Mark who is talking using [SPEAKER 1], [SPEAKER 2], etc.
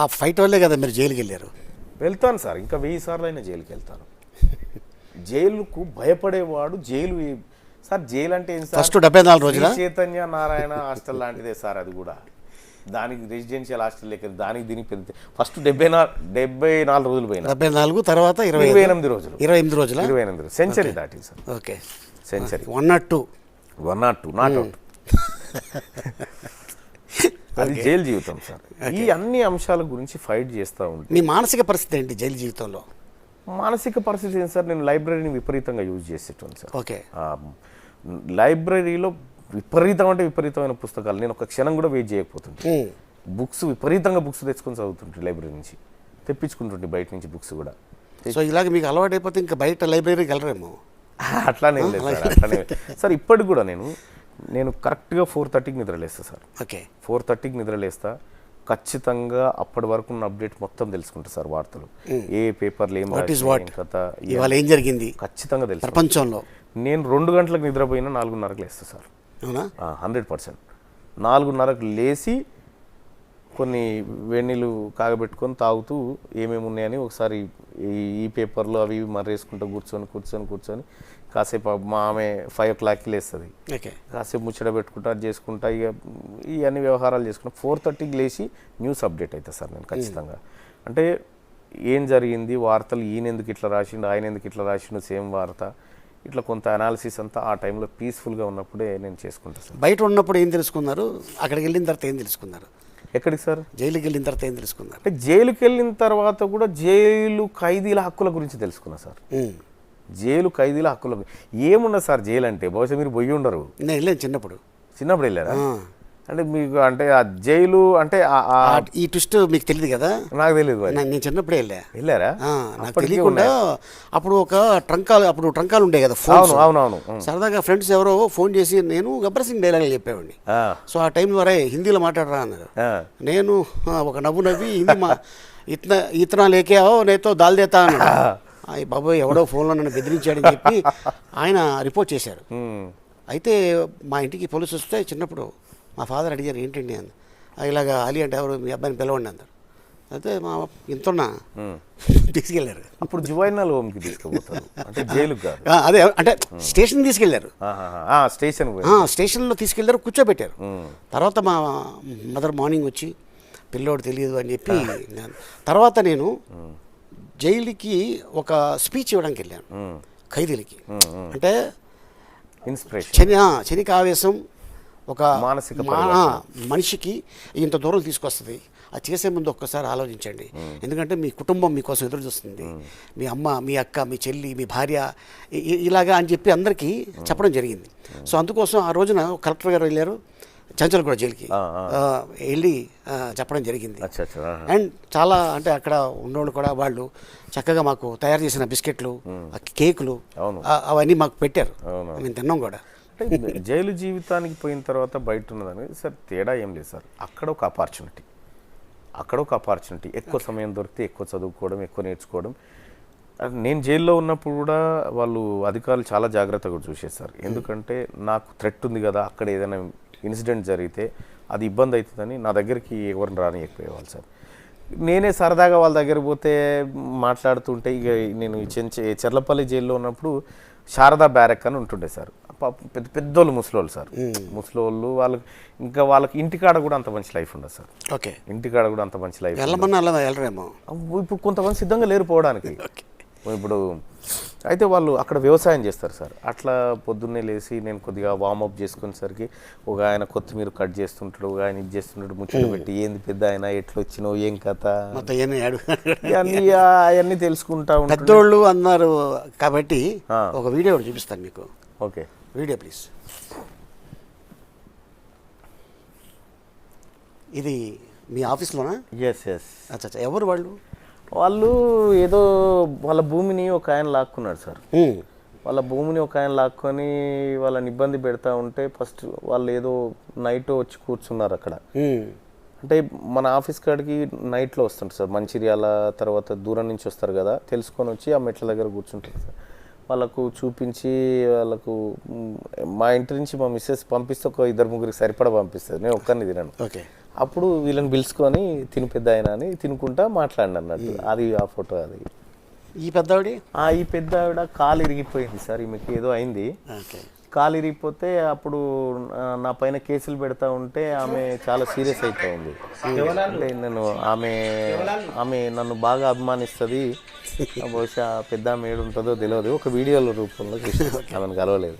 [SPEAKER 1] ఆ ఫైట్ వల్లే కదా మీరు జైలుకి వెళ్ళారు.
[SPEAKER 2] వెళ్తాను సార్. ఇంకా వెయ్యి సార్లు అయినా జైలుకి వెళ్తాను. జైలుకు భయపడేవాడు జైలు సార్ జైలు అంటే ఏం సార్?
[SPEAKER 1] ఫస్ట్ డెబ్బై నాలుగు రోజులా?
[SPEAKER 2] చైతన్య నారాయణ హాస్టల్ లాంటిదే సార్ అది కూడా. దానికి రెసిడెన్షియల్ హాస్టల్ లెక్క దానికి దీనికి పెద్ద ఫస్ట్ డెబ్బై నాలుగు డెబ్బై నాలుగు రోజులు పోయినా.
[SPEAKER 1] డెబ్బై నాలుగు తర్వాత ఇరవై
[SPEAKER 2] ఇరవై. ఎనిమిది రోజులు.
[SPEAKER 1] ఇరవై ఎనిమిది రోజులా?
[SPEAKER 2] ఇరవై ఎనిమిది రోజులు. సెంచరీ దాటింది sir.
[SPEAKER 1] Okay.
[SPEAKER 2] Century
[SPEAKER 1] one not two
[SPEAKER 2] one not two not out అది జైలు జీవితం సార్. ఈ అన్ని అంశాల గురించి ఫైట్ చేస్తూ ఉంటాను
[SPEAKER 1] మీ మానసిక పరిస్థితి ఏంటి జైలు జీవితంలో?
[SPEAKER 2] మానసిక పరిస్థితి ఏంటి సార్? నేను లైబ్రరీని విపరీతంగా యూజ్ చేసేటాను సార్.
[SPEAKER 1] ఓకే.
[SPEAKER 2] లైబ్రరీలో విపరీతం అంటే విపరీతమైన పుస్తకాలు. నేను ఒక క్షణం కూడా వెయిట్ చేయకపోతుంటే. బుక్స్ విపరీతంగా బుక్స్ తెచ్చుకొని చదువుతుంటే లైబ్రరీ నుంచి. తెప్పించుకుంటుంటే బయట నుంచి బుక్స్ కూడా.
[SPEAKER 1] సో ఇలాగ మీకు అలవాటు అయిపోతే ఇంకా బయట లైబ్రరీకి వెళ్ళరేమో?
[SPEAKER 2] అట్లానే లేదు సార్ అట్లానే సార్ ఇప్పటికి కూడా నేను నేను కరెక్ట్గా ఫోర్ థర్టీకి నిద్రలేస్తా సార్.
[SPEAKER 1] ఓకే.
[SPEAKER 2] ఫోర్ థర్టీకి నిద్రలేస్తా. ఖచ్చితంగా అప్పటి వరకు ఉన్న అప్డేట్ మొత్తం తెలుసుకుంటా సార్ వార్తలు. ఏ పేపర్లు ఏం కథ
[SPEAKER 1] ఇవాళ ఏం జరిగింది?
[SPEAKER 2] ఖచ్చితంగా తెలుసు.
[SPEAKER 1] ప్రపంచంలో.
[SPEAKER 2] నేను రెండు గంటలకు నిద్రపోయినా నాలుగున్నరకు లేస్తా సార్. Hundred percent. నాలుగున్నరకు లేచి కొన్ని వెన్నీళ్ళు కాగబెట్టుకొని తాగుతూ ఏమేమి ఉన్నాయని ఒకసారి ఈ ఈ పేపర్లు అవి మర్రేసుకుంటూ కూర్చొని కూర్చొని కూర్చొని కాసేపు మా ఆమె ఫైవ్ ఓ క్లాక్కి లేస్తుంది.
[SPEAKER 1] ఓకే.
[SPEAKER 2] కాసేపు ముచ్చట పెట్టుకుంటా చేసుకుంటా ఇక ఈ అన్ని వ్యవహారాలు చేసుకుంటా. ఫోర్ థర్టీకి లేచి న్యూస్ అప్డేట్ అవుతా సార్ నేను ఖచ్చితంగా. అంటే ఏం జరిగింది? వార్తలు ఈయన ఎందుకు ఇట్లా రాసిండు ఆయన ఎందుకు ఇట్లా రాసిండు సేమ్ వార్త. ఇట్లా కొంత అనాలిసిస్ అంతా ఆ టైంలో పీస్ఫుల్గా ఉన్నప్పుడే నేను చేసుకుంటా సార్.
[SPEAKER 1] బయట ఉన్నప్పుడు ఏం తెలుసుకున్నారు? అక్కడికి వెళ్ళిన తర్వాత ఏం తెలుసుకున్నారు?
[SPEAKER 2] ఎక్కడికి సార్?
[SPEAKER 1] జైలుకి వెళ్ళిన తర్వాత ఏం తెలుసుకున్నారు?
[SPEAKER 2] అంటే జైలుకి వెళ్ళిన తర్వాత కూడా జైలు ఖైదీల హక్కుల గురించి తెలుసుకున్నా సార్. జైలు ఖైదీల హక్కుల ఏమున్నది సార్ జైలు అంటే బహుశా మీరు పోయి ఉండరు.
[SPEAKER 1] నేను వెళ్ళాను చిన్నప్పుడు.
[SPEAKER 2] చిన్నప్పుడు వెళ్ళారా. అంటే మీకు అంటే ఆ జైలు అంటే
[SPEAKER 1] ఈ ట్విస్ట్ మీకు తెలియదు కదా?
[SPEAKER 2] నాకు తెలియదు
[SPEAKER 1] నేను చిన్నప్పుడే వెళ్ళా.
[SPEAKER 2] వెళ్ళారా?
[SPEAKER 1] నాకు తెలియకుండా అప్పుడు ఒక ట్రంకాలు అప్పుడు ట్రంకాలు ఉండే కదా
[SPEAKER 2] అవును అవునవును.
[SPEAKER 1] సరదాగా ఫ్రెండ్స్ ఎవరో ఫోన్ చేసి నేను గబ్బర్ సింగ్ డైలాగ్ చెప్పేవాడిని. సో ఆ టైంలో వరే హిందీలో మాట్లాడరా అన్నారు. నేను ఒక నవ్వు నవ్వి హిందీ మా ఇతన ఇతన లేకేవో నేతో దాల్ దేతా అన్నాడు. బాబోయ్ ఎవడో ఫోన్లో నన్ను బెదిరించాడని చెప్పి ఆయన రిపోర్ట్ చేశారు. అయితే మా ఇంటికి పోలీసు వస్తే చిన్నప్పుడు మా ఫాదర్ అడిగారు ఏంటండి "ఆ, ఇలాగా అలీ అంటే ఎవరు? మీ అబ్బాయిని పిలవండి అన్నారు అయితే మా ఇంతున్నా తీసుకెళ్ళారు.
[SPEAKER 2] అప్పుడు జువైనల్ హోమ్కి తీసుకుపోతారు. అంటే
[SPEAKER 1] ఆ, అదే అంటే స్టేషన్.
[SPEAKER 2] ఆ, స్టేషన్
[SPEAKER 1] స్టేషన్లో తీసుకెళ్ళారు కూర్చోబెట్టారు. తర్వాత మా మదర్ మార్నింగ్ వచ్చి పిల్లోడు తెలియదు అని చెప్పి తర్వాత నేను జైలుకి ఒక స్పీచ్ ఇవ్వడానికి వెళ్ళాను. ఖైదీలకి. అంటే
[SPEAKER 2] ఇన్స్పిరేషన్.
[SPEAKER 1] శని శనికి ఆవేశం ఒక
[SPEAKER 2] మానసిక
[SPEAKER 1] మనిషికి ఇంత దూరం తీసుకొస్తుంది. అది చేసే ముందు ఒక్కసారి ఆలోచించండి. ఎందుకంటే మీ కుటుంబం మీకోసం ఎదురు చూస్తుంది. మీ అమ్మ మీ అక్క మీ చెల్లి మీ భార్య ఇలాగా అని చెప్పి అందరికీ చెప్పడం జరిగింది. సో అందుకోసం ఆ రోజున కలెక్టర్ గారు వెళ్ళారు చంచలగూడ జైలుకి
[SPEAKER 2] ఆ, ఆ.
[SPEAKER 1] ఆ, వెళ్ళి చెప్పడం జరిగింది. అండ్ చాలా అంటే అక్కడ ఉన్నోళ్ళు కూడా వాళ్ళు చక్కగా మాకు తయారు చేసిన బిస్కెట్లు కేకులు అవన్నీ మాకు పెట్టారు. మేము తిన్నాం కూడా.
[SPEAKER 2] అంటే జైలు జీవితానికి పోయిన తర్వాత బయట ఉన్నదని సార్ తేడా ఏం లేదు సార్. అక్కడ ఒక ఆపర్చునిటీ అక్కడ ఒక ఆపర్చునిటీ ఎక్కువ సమయం దొరికితే ఎక్కువ చదువుకోవడం ఎక్కువ నేర్చుకోవడం. నేను జైల్లో ఉన్నప్పుడు కూడా వాళ్ళు అధికారులు చాలా జాగ్రత్తగా చూసేస్తారు ఎందుకంటే నాకు థ్రెట్ ఉంది కదా అక్కడ ఏదైనా ఇన్సిడెంట్ జరిగితే అది ఇబ్బంది అవుతుందని నా దగ్గరికి ఎవరిని రాని ఎక్కువేవాళ్ళు సార్. నేనే సరదాగా వాళ్ళ దగ్గర పోతే మాట్లాడుతుంటే ఇక నేను చెర్లపల్లి జైల్లో ఉన్నప్పుడు శారదా బ్యారెక్ అని ఉంటుండే సార్. పెద్ద పెద్దోళ్ళు ముసలోళ్ళు సార్. ముసలోళ్ళు వాళ్ళకి ఇంకా వాళ్ళకి ఇంటికాడ కూడా అంత మంచి లైఫ్ ఉండదు సార్.
[SPEAKER 1] ఓకే.
[SPEAKER 2] ఇంటికాడ కూడా అంత మంచి లైఫ్
[SPEAKER 1] వెళ్ళరేమో?
[SPEAKER 2] ఇప్పుడు కొంతమంది సిద్ధంగా లేరు పోవడానికి. ఇప్పుడు అయితే వాళ్ళు అక్కడ వ్యవసాయం చేస్తారు సార్. అట్లా పొద్దున్నే లేచి నేను కొద్దిగా వార్మప్ చేసుకునేసరికి ఒక ఆయన కొత్తిమీర కట్ చేస్తుంటాడు ఒక ఆయన ఇది చేస్తుంటాడు ముచ్చట పెట్టి ఏంది పెద్ద ఆయన ఎట్లా వచ్చినావు ఏం కథ? ఇవన్నీ అవన్నీ తెలుసుకుంటా ఉంటాడు.
[SPEAKER 1] అన్నారు కాబట్టి. ఒక వీడియో చూపిస్తాను మీకు.
[SPEAKER 2] ఓకే.
[SPEAKER 1] వీడియో ప్లీజ్ ఇది మీ ఆఫీస్లోనా?
[SPEAKER 2] ఎస్ ఎస్
[SPEAKER 1] అచ్చా అచ్చా. ఎవరు వాళ్ళు?
[SPEAKER 2] వాళ్ళు ఏదో వాళ్ళ భూమిని ఒక ఆయన లాక్కున్నాడు సార్. వాళ్ళ భూమిని ఒక ఆయన లాక్కొని వాళ్ళని ఇబ్బంది పెడతా ఉంటే ఫస్ట్ వాళ్ళు ఏదో నైట్ వచ్చి కూర్చున్నారు అక్కడ. అంటే మన ఆఫీస్ కాడికి నైట్లో వస్తుంటారు సార్. మంచిర్యాల తర్వాత దూరం నుంచి వస్తారు కదా తెలుసుకొని వచ్చి ఆ మెట్ల దగ్గర కూర్చుంటారు సార్. వాళ్ళకు చూపించి వాళ్ళకు మ్, ఇంటి నుంచి మా మిస్సెస్ పంపిస్తే ఒక ఇద్దరు ముగ్గురికి సరిపడా పంపిస్తుంది నేను ఒక్కరిని తినను.
[SPEAKER 1] ఓకే.
[SPEAKER 2] అప్పుడు వీళ్ళని పిలుచుకొని తిని పెద్ద ఆయన అని తినుకుంటా మాట్లాడిన అన్నట్టు. అది ఆ ఫోటో అది.
[SPEAKER 1] ఈ పెద్దవాడి?
[SPEAKER 2] ఆ ఈ పెద్ద ఆవిడ కాలు ఇరిగిపోయింది సార్ ఈమెకి ఏదో అయింది. కాలు ఇరిగిపోతే అప్పుడు నా పైన కేసులు పెడతా ఉంటే ఆమె చాలా సీరియస్ అయిపోయింది. అంటే నేను ఆమె ఆమె నన్ను బాగా అభిమానిస్తుంది. బహుశా పెద్ద ఆమె ఏడు ఉంటుందో తెలియదు ఒక వీడియోల రూపంలో చూసి ఆమెను కలవలేదు.